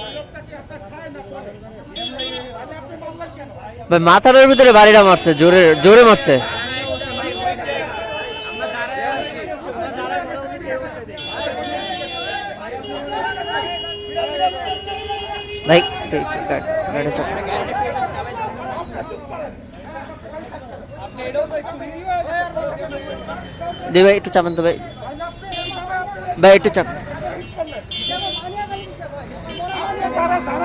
এই লোকটা কি আপনার খায় না পরে? তাহলে আপনি মারলেন কেন? ভাই, মাথাটার ভিতরে বাড়িটা মারছে, জোরে জোরে মারছে। ভাই দি ভাই, একটু চাপান তো ভাই। ভাই, একটু চাপ আপনি তারা তারা করাইতেন। আপনি তারা তারা করাইতেন। এ- এ-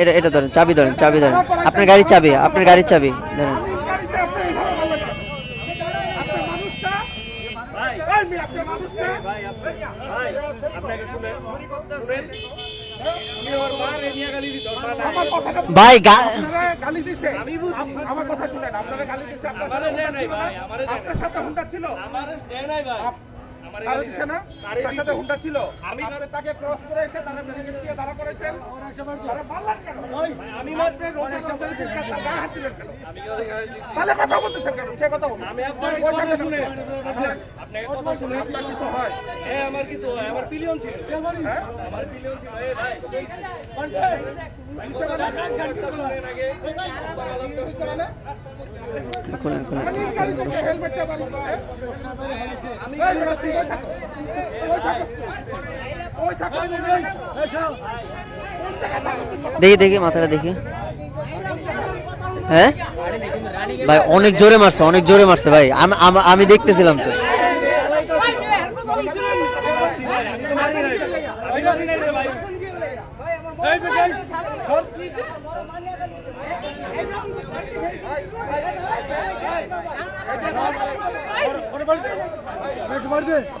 এটা এটা ধরেন চাবি ধরেন চাবি ধরেন। আপনার গাড়ির চাবি আপনার গাড়ির চাবি ধরেন? ভাই গালি দিছে। আমার আমি বুঝছি। কথা শুনেন। আপনারা গালি দিছে আপনার সাথে হুন্ডা ছিল না? ভাই, আমারে দেয় নাই। ভাই। তারা দিছে না? তার সাথে। হুন্ডা ছিল। আমি তাকে ক্রস করে এসে তারা ব্যারিকেড দিয়ে দাঁড়া করেছেন। তারা মারলেন কেন? আমি আপনি রোজা কার তার গায়ে হাত দিলেন কেন? তাহলে কথা বলতেছেন কেন? সে কথা বলুন। আমি আপনার কথা শুনে শুনে আপনাকে কথা শুনে আপনার কিছু হয় হ্যাঁ আমার কিছু হয় আমার পিলিয়ন ছিল হ্যাঁ আমার পিলিয়ন ছিল এই ভাই মানে? মানে? দেখি দেখি মাথাটা দেখি হ্যাঁ ভাই অনেক জোরে মারছে অনেক জোরে মারছে ভাই আমি আমি দেখতেছিলাম তো আমি গালি নাই রে ভাই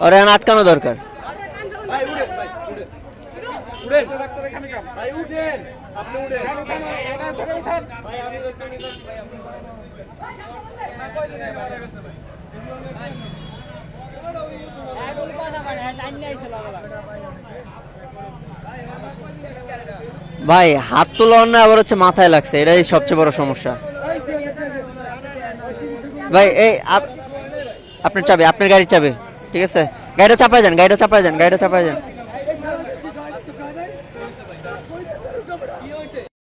ওরা আটকানো দরকার। উঠেন ভাই, হাত তোলা না আবার হচ্ছে মাথায় লাগছে, এটাই সবচেয়ে বড় সমস্যা। ভাই, এই, আপ- আপনার চাবি, আপনার গাড়ির চাবি, ঠিক আছে? গাড়িটা চাপায় যান, গাড়িটা চাপায় যান, গাড়িটা চাপায় যান।